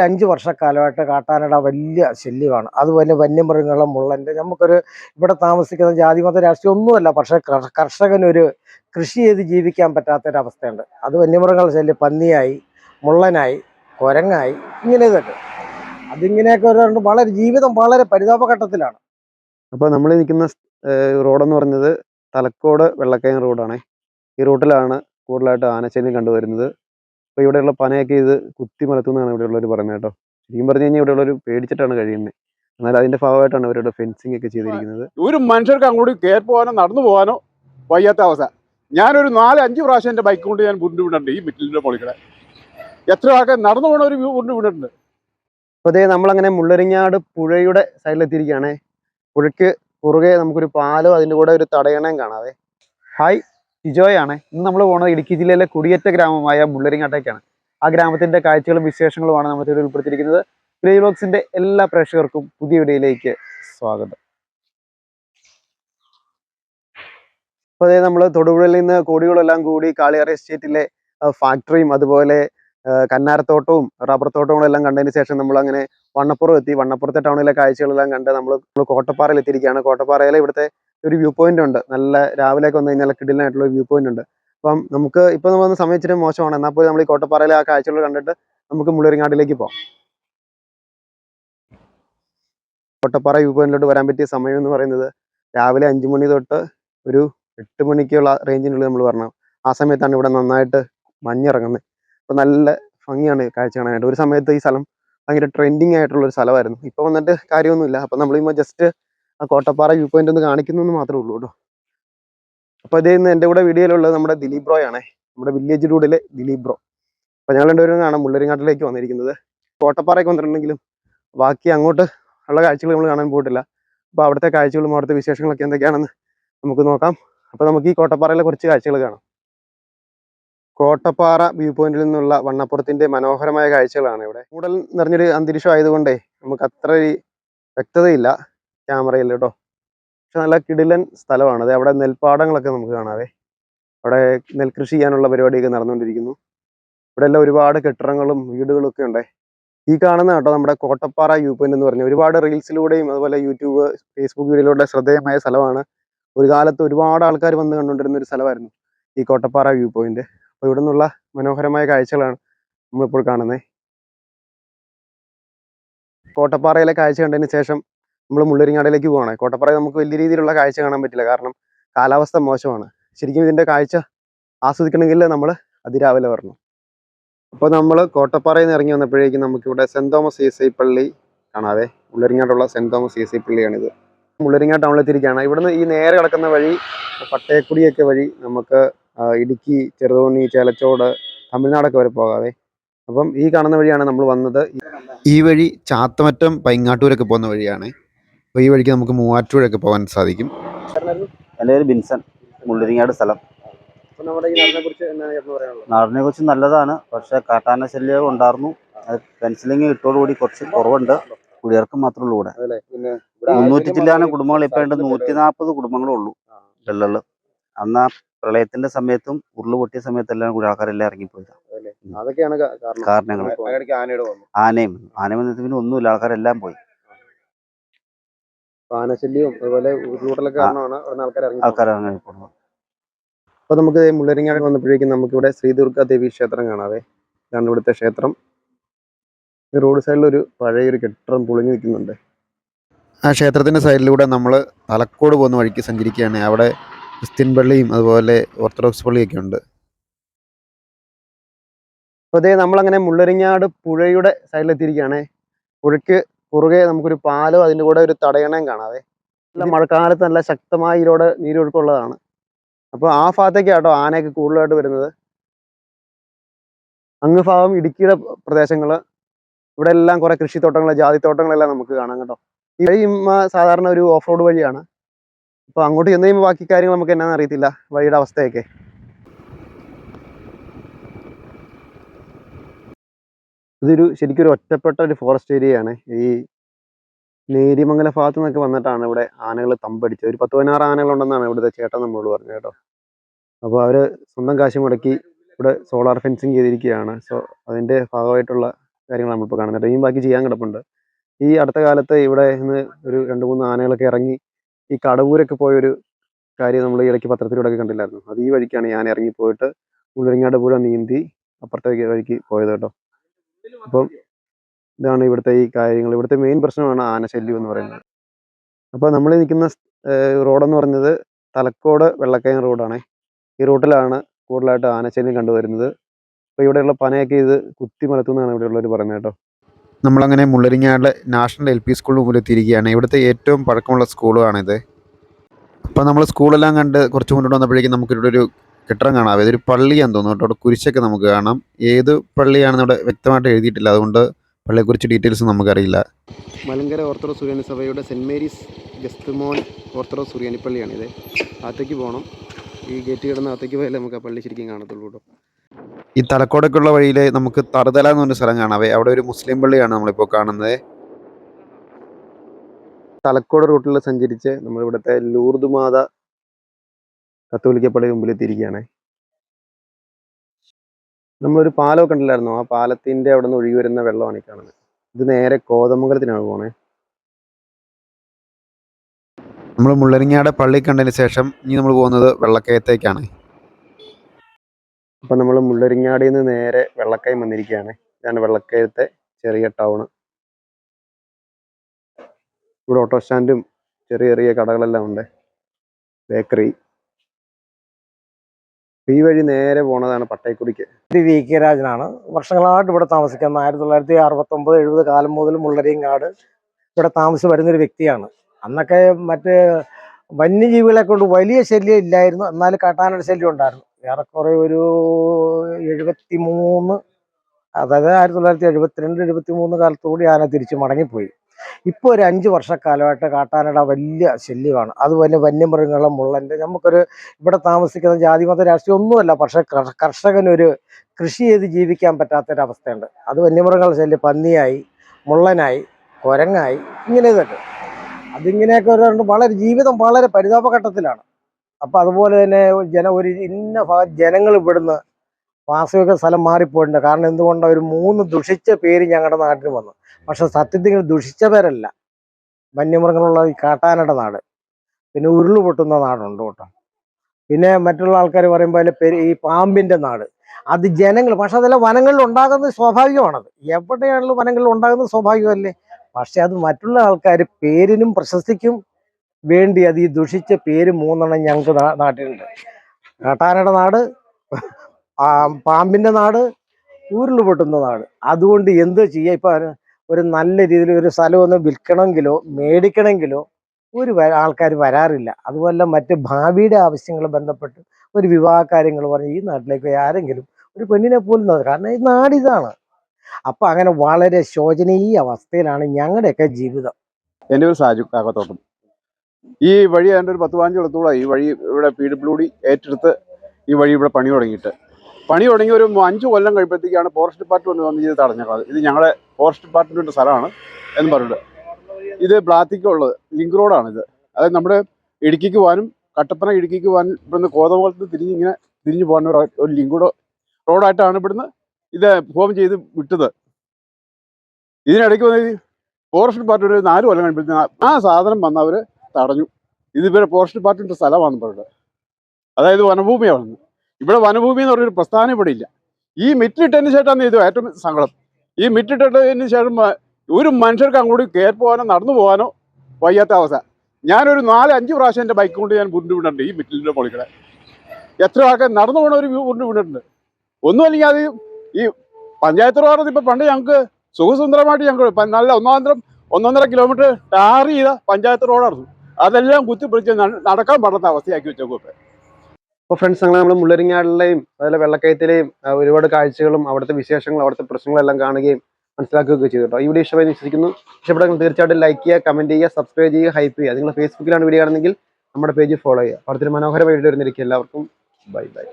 അഞ്ച് വർഷക്കാലമായിട്ട് കാട്ടാനട വലിയ ശല്യമാണ്. അതുപോലെ വന്യമൃഗങ്ങളും മുള്ളന്റെ നമുക്കൊരു ഇവിടെ താമസിക്കുന്ന ജാതിമത രാഷ്ട്രീയം ഒന്നുമല്ല പക്ഷേ കർഷ- കർഷകനൊരു കൃഷി ചെയ്ത് ജീവിക്കാൻ പറ്റാത്തൊരവസ്ഥയുണ്ട്. അത് വന്യമൃഗങ്ങളുടെ ശല്യം പന്നിയായി മുള്ളനായി കൊരങ്ങായി ഇങ്ങനെ ഇതൊക്കെ. അതിങ്ങനെയൊക്കെ ഒരു വളരെ ജീവിതം വളരെ പരിതാപഘട്ടത്തിലാണ്. അപ്പോൾ നമ്മൾ നിൽക്കുന്ന റോഡെന്ന് പറഞ്ഞത് തലക്കോട് വെള്ളക്കയം റോഡാണ്. ഈ റൂട്ടിലാണ് കൂടുതലായിട്ട് ആനശല്യം കണ്ടുവരുന്നത്. അപ്പോൾ ഇവിടെയുള്ള പനയൊക്കെ ഇത് കുത്തി മലത്തുന്നതാണ് ഇവിടെയുള്ളവർ പറയുന്നത് കേട്ടോ. ശരിക്കും പറഞ്ഞു കഴിഞ്ഞാൽ ഇവിടെയുള്ളവർ പേടിച്ചിട്ടാണ് കഴിയുന്നത് എന്നാൽ അതിന്റെ ഭാഗമായിട്ടാണ് അവരുടെ ഫെൻസിങ് ഒക്കെ ചെയ്തിരിക്കുന്നത്. ഒരു മനുഷ്യർക്ക് അങ്ങോട്ട് കയറി പോകാനോ നടന്നു പോകാനോ വയ്യാത്ത അവസ്ഥ. ഞാനൊരു നാല് അഞ്ച് പ്രാവശ്യം എന്റെ ബൈക്ക് കൊണ്ട് ഞാൻ ഉരുണ്ട് വീണിട്ടുണ്ട് ഈ മിറ്റിലിന്റെ മുകളിൽ എത്ര ആൾക്കാർ നടന്നു പോകണ ഒരു ഉരുണ്ട് വിടണ്ട് അപ്പോൾ അതേ നമ്മളങ്ങനെ മുള്ളരിങ്ങാട് പുഴയുടെ സൈഡിലെത്തിയിരിക്കുകയാണേ പുഴയ്ക്ക് പുറകെ നമുക്കൊരു പാലോ അതിന്റെ കൂടെ ഒരു തടയണയും കാണാവേ. ഹായ് ടിജോയ് ആണ് ഇന്ന് നമ്മൾ പോകുന്നത് ഇടുക്കി ജില്ലയിലെ കുടിയേറ്റ ഗ്രാമമായ മുള്ളരിങ്ങാട്ടേക്കാണ്. ആ ഗ്രാമത്തിന്റെ കാഴ്ചകളും വിശേഷങ്ങളുമാണ് നമ്മൾ ഇവിടെ ഉൾപ്പെടുത്തിയിരിക്കുന്നത്. പ്ലേ ബ്ലോഗ്സിന്റെ എല്ലാ പ്രേക്ഷകർക്കും പുതിയ വീഡിയോയിലേക്ക് സ്വാഗതം. അപ്പോൾ അതേ നമ്മൾ തൊടുപുഴയിൽ നിന്ന് കോടികളെല്ലാം കൂടി കാളിയാർ എസ്റ്റേറ്റിലെ ഫാക്ടറിയും അതുപോലെ കന്നാരത്തോട്ടവും റബ്ബർ തോട്ടവും എല്ലാം കണ്ടതിന് ശേഷം നമ്മൾ അങ്ങനെ വണ്ണപ്പുറം എത്തി. വണ്ണപ്പുറത്തെ ടൗണിലെ കാഴ്ചകളെല്ലാം കണ്ട് നമ്മൾ കോട്ടപ്പാറയിൽ എത്തിയിരിക്കുകയാണ്. കോട്ടപ്പാറയിലെ ഇവിടുത്തെ ഒരു വ്യൂ പോയിന്റ് ഉണ്ട്. നല്ല രാവിലെയൊക്കെ വന്നു കഴിഞ്ഞാൽ കിടിലായിട്ടുള്ള വ്യൂ പോയിന്റ് ഉണ്ട്. അപ്പം നമുക്ക് ഇപ്പൊ നമ്മൾ വന്ന സമയം ഇച്ചിരി മോശമാണ്. എന്നാൽ പോലും നമ്മൾ ഈ കോട്ടപ്പാറയിലെ ആ കാഴ്ചകൾ കണ്ടിട്ട് നമുക്ക് മുള്ളരിങ്ങാട്ടിലേക്ക് പോകാം. കോട്ടപ്പാറ വ്യൂ പോയിന്റിലോട്ട് വരാൻ പറ്റിയ സമയം എന്ന് പറയുന്നത് രാവിലെ അഞ്ചു മണി തൊട്ട് ഒരു എട്ട് മണിക്കുള്ള റേഞ്ചിനുള്ളിൽ നമ്മൾ പറഞ്ഞു ആ സമയത്താണ് ഇവിടെ നന്നായിട്ട് മഞ്ഞിറങ്ങുന്നത്. അപ്പൊ നല്ല ഭംഗിയാണ് കാഴ്ച കാണാനായിട്ട്. ഒരു സമയത്ത് ഈ സ്ഥലം ഭയങ്കര ട്രെൻഡിങ് ആയിട്ടുള്ള ഒരു സ്ഥലമായിരുന്നു. ഇപ്പൊ വന്നിട്ട് കാര്യമൊന്നുമില്ല. അപ്പൊ നമ്മൾ ജസ്റ്റ് ആ കോട്ടപ്പാറ വ്യൂ പോയിന്റ് ഒന്ന് കാണിക്കുന്നു മാത്രമേ ഉള്ളൂ കേട്ടോ. അപ്പൊ ഇതേ ഇന്ന് എന്റെ കൂടെ വീഡിയോയിലുള്ളത് നമ്മുടെ ദിലീപ് ബ്രോ ആണ്. നമ്മുടെ വില്ലേജ് റോഡിലെ ദിലീപ് ബ്രോ. അപ്പൊ ഞങ്ങൾ രണ്ടുപേരും കാണാം. മുള്ളരിങ്ങാട്ടിലേക്ക് വന്നിരിക്കുന്നത്. കോട്ടപ്പാറയ്ക്ക് വന്നിട്ടുണ്ടെങ്കിലും ബാക്കി അങ്ങോട്ട് ഉള്ള കാഴ്ചകൾ നമ്മൾ കാണാൻ പോയിട്ടില്ല. അപ്പൊ അവിടുത്തെ കാഴ്ചകളും അവിടുത്തെ വിശേഷങ്ങളൊക്കെ എന്തൊക്കെയാണെന്ന് നമുക്ക് നോക്കാം. അപ്പൊ നമുക്ക് ഈ കോട്ടപ്പാറയിലെ കുറച്ച് കാഴ്ചകൾ കാണാം. കോട്ടപ്പാറ വ്യൂ പോയിന്റിൽ നിന്നുള്ള വണ്ണപ്പുറത്തിന്റെ മനോഹരമായ കാഴ്ചകളാണ് ഇവിടെ. കൂടുതൽ നിറഞ്ഞൊരു അന്തരീക്ഷം ആയതുകൊണ്ടേ നമുക്ക് അത്ര വ്യക്തതയില്ല. ക്യാമറയിൽ കേട്ടോ. പക്ഷെ നല്ല കിടിലൻ സ്ഥലമാണ്. അതെ അവിടെ നെൽപ്പാടങ്ങളൊക്കെ നമുക്ക് കാണാവേ. അവിടെ നെൽകൃഷി ചെയ്യാനുള്ള പരിപാടിയൊക്കെ നടന്നുകൊണ്ടിരിക്കുന്നു. ഇവിടെ എല്ലാം ഒരുപാട് കെട്ടിടങ്ങളും വീടുകളും ഒക്കെ ഉണ്ട്. ഈ കാണുന്ന കേട്ടോ നമ്മുടെ കോട്ടപ്പാറ വ്യൂ പോയിന്റ് എന്ന് പറഞ്ഞ ഒരുപാട് റീൽസിലൂടെയും അതുപോലെ യൂട്യൂബ് ഫേസ്ബുക്ക് വീഡിയോയിലൂടെ ശ്രദ്ധേയമായ സ്ഥലമാണ്. ഒരു കാലത്ത് ഒരുപാട് ആൾക്കാർ വന്ന് കണ്ടുകൊണ്ടിരുന്ന ഒരു സ്ഥലമായിരുന്നു ഈ കോട്ടപ്പാറ വ്യൂ പോയിന്റ് അപ്പോൾ ഇവിടെ നിന്നുള്ള മനോഹരമായ കാഴ്ചകളാണ് നമ്മളിപ്പോൾ കാണുന്നത്. കോട്ടപ്പാറയിലെ കാഴ്ച കണ്ടതിന് ശേഷം നമ്മൾ മുള്ളരിങ്ങാടിലേക്ക് പോവാണ്. കോട്ടപ്പാറയിൽ നമുക്ക് വലിയ രീതിയിലുള്ള കാഴ്ച കാണാൻ പറ്റില്ല. കാരണം കാലാവസ്ഥ മോശമാണ്. ശരിക്കും ഇതിന്റെ കാഴ്ച ആസ്വദിക്കണമെങ്കിൽ നമ്മൾ അതിരാവിലെ വരണം. അപ്പോൾ നമ്മൾ കോട്ടപ്പാറയിൽ നിന്ന് ഇറങ്ങി വന്നപ്പോഴേക്കും നമുക്കിവിടെ സെന്റ് തോമസ് സി പള്ളി കാണാതെ മുള്ളരിങ്ങാട്ടുള്ള Saint Thomas C S I പള്ളിയാണിത്. Mullaringad ടൗണിലെത്തിയിരിക്കുകയാണ് ഇവിടുന്ന് ഈ നേരെ കിടക്കുന്ന വഴി പട്ടയക്കുടിയൊക്കെ വഴി നമുക്ക് ഇടുക്കി ചെറുതോണി ചേലച്ചോട് തമിഴ്നാടൊക്കെ വരെ പോകാതെ അപ്പം ഈ കാണുന്ന വഴിയാണ് നമ്മൾ വന്നത്. ഈ വഴി ചാത്തമറ്റം പൈങ്ങാട്ടൂരൊക്കെ പോകുന്ന വഴിയാണ്. അപ്പോൾ ഈ വഴിക്ക് നമുക്ക് മൂവാറ്റുപുഴയൊക്കെ പോകാൻ സാധിക്കും. എന്റെ പേര് ബിൻസൺ മുള്ളരിങ്ങാട് സ്ഥലം. നാടിനെ കുറിച്ച് നല്ലതാണ് പക്ഷേ കാട്ടാന ശല്യം ഉണ്ടായിരുന്നു. അത് പെൻസിലിങ് ഇട്ടോടുകൂടി കുറച്ച് കുറവുണ്ട്. കുടിയർക്ക് മാത്രമേ ഉള്ളൂ ഇവിടെ. മുന്നൂറ്റി ചില്ലാനം കുടുംബങ്ങൾ. ഇപ്പൊ ഉണ്ട് നൂറ്റി നാൽപ്പത് കുടുംബങ്ങളേ ഉള്ളൂ. വെള്ളുള്ളു. അന്ന് ആ പ്രളയത്തിന്റെ സമയത്തും ഉരുൾ പൊട്ടിയ സമയത്തെല്ലാം കൂടി ആൾക്കാരെല്ലാം ഇറങ്ങിപ്പോയി അതൊക്കെയാണ് കാ- കാരണം. കാരണങ്ങൾ ആനയും ആനയും ആന വന്നതിന് പിന്നെ ഒന്നുമില്ല. ആൾക്കാരെല്ലാം പോയി. ആനശല്യവും അതുപോലെ ഉരുളൂട്ടലൊക്കെ ആ. കാരണമാണ് ആൾക്കാർ ഇറങ്ങി ആൾക്കാർ ഇറങ്ങി പോകുന്നത് നമുക്ക് മുള്ളരിങ്ങാട് വന്നപ്പോഴേക്കും നമുക്ക് ഇവിടെ ശ്രീദുർഗ ദേവി ക്ഷേത്രം കാണാവേ. ഇതാണ് ഇവിടുത്തെ ക്ഷേത്രം. ഈ റോഡ് സൈഡിൽ ഒരു പഴയൊരു കെട്ടിടം പൊളിഞ്ഞു നിൽക്കുന്നുണ്ട്. ആ ക്ഷേത്രത്തിന്റെ സൈഡിലൂടെ നമ്മൾ തലക്കോട് പോകുന്ന വഴിക്ക് സഞ്ചരിക്കുകയാണ്. അവിടെ ക്രിസ്ത്യൻ പള്ളിയും അതുപോലെ ഓർത്തഡോക്സ് പള്ളിയൊക്കെ ഉണ്ട്. അപ്പോൾ അതേ നമ്മളങ്ങനെ മുള്ളരിങ്ങാട് പുഴയുടെ സൈഡിലെത്തിയിരിക്കുകയാണ്. പുഴയ്ക്ക് കുറുകെ നമുക്കൊരു പാലോ അതിന്റെ കൂടെ ഒരു തടയണയും കാണാവേ. നല്ല മഴക്കാലത്ത് നല്ല ശക്തമായ ഇതിലൂടെ നീരൊഴുക്കുള്ളതാണ്. അപ്പോൾ ആ ഭാഗത്തേക്ക് കേട്ടോ ആനയൊക്കെ കൂടുതലായിട്ട് വരുന്നത്. അങ്ങ് ഭാഗം ഇടുക്കിയുടെ പ്രദേശങ്ങൾ ഇവിടെ എല്ലാം കുറെ കൃഷിത്തോട്ടങ്ങൾ ജാതിത്തോട്ടങ്ങളെല്ലാം നമുക്ക് കാണാം കേട്ടോ. ഈ വഴി സാധാരണ ഒരു ഓഫ് റോഡ് വഴിയാണ്. അപ്പോൾ അങ്ങോട്ട് ചെന്ന് കഴിയുമ്പോൾ ബാക്കി കാര്യങ്ങൾ നമുക്ക് എന്നാന്ന് അറിയത്തില്ല? വഴിയുടെ അവസ്ഥയൊക്കെ. ഇതൊരു ശരിക്കും ഒരു ഒറ്റപ്പെട്ട ഒരു ഫോറസ്റ്റ് ഏരിയയാണ് ഈ നേരിമംഗല ഭാഗത്തു നിന്നൊക്കെ വന്നിട്ടാണ് ഇവിടെ ആനകൾ തമ്പടിച്ചത്. ഒരു പത്ത് പതിനാറ് ആനകളുണ്ടെന്നാണ് ഇവിടുത്തെ ചേട്ടൻ നമ്മളോട് പറഞ്ഞത് കേട്ടോ. അപ്പോൾ അവർ സ്വന്തം കാശ് മുടക്കി ഇവിടെ സോളാർ ഫെൻസിങ് ചെയ്തിരിക്കുകയാണ്. സോ അതിന്റെ ഭാഗമായിട്ടുള്ള കാര്യങ്ങൾ നമ്മളിപ്പോൾ കാണുന്നത് ഇനിയും ബാക്കി ചെയ്യാൻ കിടപ്പുണ്ട്. ഈ അടുത്ത കാലത്ത് ഇവിടെ നിന്ന് ഒരു രണ്ട് മൂന്ന് ആനകളൊക്കെ ഇറങ്ങി ഈ കടവൂരൊക്കെ പോയൊരു കാര്യം നമ്മൾ ഈ ഇടയ്ക്ക് പത്രത്തിലൂടെ ഒക്കെ കണ്ടില്ലായിരുന്നു? അത് ഈ വഴിക്കാണ് ഞാൻ ഇറങ്ങിപ്പോയിട്ട് പോയിട്ട് പൂരം നീന്തി അപ്പുറത്തെ വഴിക്ക് പോയത് കേട്ടോ. അപ്പം ഇതാണ് ഇവിടുത്തെ ഈ കാര്യങ്ങൾ. ഇവിടുത്തെ മെയിൻ പ്രശ്നമാണ് ആനശല്യം എന്ന് പറയുന്നത്. അപ്പോൾ നമ്മൾ നിൽക്കുന്ന റോഡെന്ന് പറഞ്ഞത് തലക്കോട് വെള്ളക്കയം റോഡാണ്. ഈ റൂട്ടിലാണ് കൂടുതലായിട്ട് ആനശല്യം കണ്ടുവരുന്നത്. അപ്പോൾ ഇവിടെയുള്ള പനയൊക്കെ ഇത് കുത്തി മലത്തുന്നതാണ് ഇവിടെയുള്ളവർ പറയുന്നത് കേട്ടോ. നമ്മളങ്ങനെ മുള്ളരിങ്ങാട് നാഷണൽ എൽ പി സ്കൂളിന് മുമ്പിൽ എത്തിയിരിക്കുകയാണ്. ഇവിടുത്തെ ഏറ്റവും പഴക്കമുള്ള സ്കൂളുമാണിത് അപ്പോൾ നമ്മൾ സ്കൂളെല്ലാം കണ്ട് കുറച്ച് മുന്നോട്ട് വന്നപ്പോഴേക്കും നമുക്കിവിടെ ഒരു കെട്ടിടം കാണാം. ഇതൊരു പള്ളിയാന്ന് തോന്നുന്നു അവിടെ കുരിശൊക്കെ നമുക്ക് കാണാം. ഏത് പള്ളിയാണെന്ന് ഇവിടെ വ്യക്തമായിട്ട് എഴുതിയിട്ടില്ല. അതുകൊണ്ട് പള്ളിയെക്കുറിച്ച് ഡീറ്റെയിൽസ് നമുക്കറിയില്ല. മലങ്കര ഓർത്തഡോക്സ് സുറിയാനി സഭയുടെ സെന്റ് മേരീസ് ഗസ്തുമോൻ ഓർത്തഡോക്സ് സുറിയാനി പള്ളിയാണിത് അകത്തേക്ക് പോകണം. ഈ ഗേറ്റ് കിടന്ന് അകത്തേക്ക് പോയാലേ നമുക്ക് ആ പള്ളി ശരിക്കും കാണത്തുള്ളൂ കേട്ടോ. ഈ തലക്കോടൊക്കെയുള്ള വഴിയിൽ നമുക്ക് തറുതല എന്ന് പറഞ്ഞ സ്ഥലം കാണാവേ അവിടെ ഒരു മുസ്ലിം പള്ളിയാണ് നമ്മളിപ്പോൾ കാണുന്നത്. തലക്കോട് റൂട്ടിൽ സഞ്ചരിച്ച് നമ്മളിവിടുത്തെ ലൂർദ് മാത കത്തോലിക്ക പള്ളി മുമ്പിൽ എത്തിയിരിക്കുകയാണ്. നമ്മളൊരു പാലമൊക്കെ ഉണ്ടല്ലായിരുന്നു ആ പാലത്തിന്റെ അവിടെ നിന്ന് ഒഴുകി വരുന്ന വെള്ളമാണ് ഈ കാണുന്നത്. ഇത് നേരെ കോതമംഗലത്തിനാണ് പോണേ. നമ്മൾ മുള്ളരിങ്ങാട് പള്ളി കണ്ടതിന് ശേഷം ഇനി നമ്മൾ പോകുന്നത് വെള്ളക്കയത്തേക്കാണ്. അപ്പൊ നമ്മൾ മുള്ളരിങ്ങാടിൽ നിന്ന് നേരെ വെള്ളക്കയം വന്നിരിക്കുകയാണ്. ഇതാണ് വെള്ളക്കയത്തെ ചെറിയ ടൗണ്. ഇവിടെ ഓട്ടോ സ്റ്റാൻഡും ചെറിയ ചെറിയ കടകളെല്ലാം ഉണ്ട്. ബേക്കറി. ഈ വഴി നേരെ പോണതാണ് പട്ടയക്കുടിക്ക് ഇത് വി. കെ. രാജനാണ്. വർഷങ്ങളായിട്ട് ഇവിടെ താമസിക്കുന്ന ആയിരത്തി തൊള്ളായിരത്തി അറുപത്തൊമ്പത് എഴുപത് കാലം മുതൽ മുള്ളരിങ്ങാട് ഇവിടെ താമസിച്ച് വരുന്നൊരു വ്യക്തിയാണ്. അന്നൊക്കെ മറ്റ് വന്യജീവികളെ കൊണ്ട് വലിയ ശല്യം ഇല്ലായിരുന്നു. എന്നാൽ കാട്ടാനയുടെ ശല്യം ഉണ്ടായിരുന്നു. ഏറെക്കുറെ ഒരു എഴുപത്തി മൂന്ന് അതായത് ആയിരത്തി തൊള്ളായിരത്തി എഴുപത്തിരണ്ട് എഴുപത്തി മൂന്ന് കാലത്തോടെ ആന തിരിച്ച് മടങ്ങിപ്പോയി. ഇപ്പോൾ ഒരു അഞ്ച് വർഷക്കാലമായിട്ട് കാട്ടാനട വലിയ ശല്യമാണ്. അതുപോലെ വന്യമൃഗങ്ങളും മുള്ളന്റെ നമുക്കൊരു ഇവിടെ താമസിക്കുന്ന ജാതിമത രാഷ്ട്രീയം ഒന്നുമല്ല പക്ഷേ കർഷ- കർഷകനൊരു കൃഷി ചെയ്ത് ജീവിക്കാൻ പറ്റാത്തൊരവസ്ഥയുണ്ട്. അത് വന്യമൃഗങ്ങളുടെ ശല്യം പന്നിയായി മുള്ളനായി കൊരങ്ങായി ഇങ്ങനെ ഇതൊക്കെ. അതിങ്ങനെയൊക്കെ ഒരു വളരെ ജീവിതം വളരെ പരിതാപഘട്ടത്തിലാണ്. അപ്പോൾ അതുപോലെ തന്നെ ജന ഒരു ഇന്ന ഭാഗം ജനങ്ങൾ ഇവിടുന്ന് വാസയോഗ സ്ഥലം മാറിപ്പോയിട്ടുണ്ട്. കാരണം എന്തുകൊണ്ടാണ് ഒരു മൂന്ന് ദുഷിച്ച പേര് ഞങ്ങളുടെ നാട്ടിൽ വന്നു. പക്ഷെ സത്യത്തിൽ ദുഷിച്ച പേരല്ല. വന്യമൃഗങ്ങളുള്ള ഈ കാട്ടാനയുടെ നാട്. പിന്നെ ഉരുൾ പൊട്ടുന്ന നാടുണ്ട് കേട്ടോ. പിന്നെ മറ്റുള്ള ആൾക്കാർ പറയുമ്പോൾ അതിലെ ഈ പാമ്പിന്റെ നാട്. അത് ജനങ്ങൾ പക്ഷെ അതെല്ലാം വനങ്ങളിൽ ഉണ്ടാകുന്നത് സ്വാഭാവികമാണത്. എവിടെയാണല്ലോ വനങ്ങളിൽ ഉണ്ടാകുന്നത് സ്വാഭാവികമല്ലേ? പക്ഷെ അത് മറ്റുള്ള ആൾക്കാർ പേരിനും പ്രശസ്തിക്കും വേണ്ടി അത് ഈ ദുഷിച്ച പേര് മൂന്നെണ്ണം ഞങ്ങൾക്ക് നാട്ടിലുണ്ട്. കാട്ടാനയുടെ നാട് ആ പാമ്പിന്റെ നാട് ഊരിൽ പൊട്ടുന്ന നാട് അതുകൊണ്ട് എന്ത് ചെയ്യുക ഇപ്പൊ ഒരു- നല്ല രീതിയിൽ ഒരു സ്ഥലം ഒന്ന് വിൽക്കണമെങ്കിലോ മേടിക്കണമെങ്കിലോ ഒരു ആൾക്കാർ വരാറില്ല. അതുപോലെ മറ്റ് ഭാവിയുടെ ആവശ്യങ്ങൾ ബന്ധപ്പെട്ട് ഒരു വിവാഹ കാര്യങ്ങൾ പറഞ്ഞ് ഈ നാട്ടിലേക്ക് ആരെങ്കിലും ഒരു പെണ്ണിനെ പോലും. കാരണം ഈ നാടിതാണ് അപ്പൊ അങ്ങനെ വളരെ ശോചനീയ അവസ്ഥയിലാണ് ഞങ്ങളുടെയൊക്കെ ജീവിതം. എന്റെ ഒരു സാജു കാക്കത്തോട്ടം ഈ വഴി എന്റെ ഒരു പത്ത് പതിനഞ്ച് ഈ വഴി ഇവിടെ പി ഡബ്ല്യു ഡി ഏറ്റെടുത്ത് ഈ വഴി ഇവിടെ പണി തുടങ്ങിയിട്ട്. പണി തുടങ്ങി ഒരു അഞ്ച് കൊല്ലം കഴിയുമ്പോഴത്തേക്കാണ് ഫോറസ്റ്റ് ഡിപ്പാർട്ട്മെന്റ് വന്ന് ഇത് തടഞ്ഞത് ഇത് ഞങ്ങളുടെ ഫോറസ്റ്റ് ഡിപ്പാർട്ട്മെന്റ് സ്ഥലമാണ് എന്ന് പറഞ്ഞിട്ട്. ഇത് ബ്ലാത്തിക്കുള്ളത് ലിങ്ക് റോഡാണ് ഇത് അതായത് നമ്മുടെ ഇടുക്കിക്ക് പോകാനും കട്ടപ്പന ഇടുക്കിക്ക് പോകാനും ഇവിടുന്ന് കോതമംഗലത്ത് തിരിഞ്ഞ് ഇങ്ങനെ തിരിഞ്ഞു പോകാൻ ഒരു ലിങ്ക് റോഡ് റോഡായിട്ടാണ് ഇവിടുന്ന് ഇത് ഫോം ചെയ്ത് വിട്ടത്. ഇതിനിടയ്ക്ക് വന്ന് ഫോറസ്റ്റ് ഡിപ്പാർട്ട്മെന്റ് നാല് കൊല്ലം കഴിയുമ്പോഴത്തേക്ക് ആ സാധനം വന്നവർ തടഞ്ഞു. ഇത് ഇവരെ ഫോറസ്റ്റ് ഡിപ്പാർട്ട്മെന്റ് സ്ഥലമാണെന്ന് പറഞ്ഞത് അതായത് വനഭൂമിയാണ് ഇവിടെ വനഭൂമി എന്ന് പറഞ്ഞൊരു പ്രസ്ഥാനം ഇവിടെ ഇല്ല. ഈ മിറ്റിട്ടതിന് ശേഷമാണ് ഇത് ഏറ്റവും സങ്കടം. ഈ മിറ്റിട്ടതിന് ശേഷം ഒരു മനുഷ്യർക്ക് അങ്ങോട്ട് കയറി പോകാനോ നടന്നു പോകാനോ വയ്യാത്ത അവസ്ഥ. ഞാനൊരു നാല് അഞ്ച് പ്രാവശ്യം എന്റെ ബൈക്ക് കൊണ്ട് ഞാൻ ഉരുണ്ട് വീണിട്ടുണ്ട് ഈ മിറ്റിലിന്റെ മുകളിൽ എത്ര ആൾക്കാർ നടന്നു പോകണ ഒരു ഉരുണ്ട് വീണിട്ടുണ്ട് ഒന്നും അല്ലെങ്കിൽ അത് ഈ പഞ്ചായത്ത് റോഡ് ഇപ്പം പണ്ട് ഞങ്ങൾക്ക് സുഖസുന്ദരമായിട്ട് ഞങ്ങൾക്ക് നല്ല ഒന്നാന്തരം ഒന്നൊന്നര കിലോമീറ്റർ ടാർ ചെയ്ത പഞ്ചായത്ത് റോഡായിരുന്നു. അതെല്ലാം കുത്തിപ്പിടിച്ച് നടക്കാൻ പാടാത്ത അവസ്ഥയാക്കി വെച്ചേക്കും ഇപ്പം. അപ്പോൾ ഫ്രണ്ട്സ് ഞങ്ങൾ നമ്മൾ മുള്ളരിങ്ങാടിലെയും അതുപോലെ വെള്ളക്കയത്തിലെയും ഒരുപാട് കാഴ്ചകളും അവിടുത്തെ വിശേഷങ്ങളും അവിടുത്തെ പ്രശ്നങ്ങളെല്ലാം കാണുകയും മനസ്സിലാക്കുകയൊക്കെ ചെയ്തു കേട്ടോ. ഈ വീഡിയോ ഇഷ്ടമായി വിശ്വസിക്കുന്നു. ഇഷ്ടപ്പെട്ടെങ്കിൽ തീർച്ചയായിട്ടും ലൈക്ക് ചെയ്യുക കമന്റ് ചെയ്യുക സബ്സ്ക്രൈബ് ചെയ്യുക ഹൈപ്പ് ചെയ്യുക. നിങ്ങൾ ഫേസ്ബുക്കിലാണ് വീഡിയോ ആണെങ്കിൽ നമ്മുടെ പേജ് ഫോളോ ചെയ്യുക. അടുത്തൊരു മനോഹരമായ വീഡിയോ വരുന്നിരിക്കും എല്ലാവർക്കും ബൈ ബൈ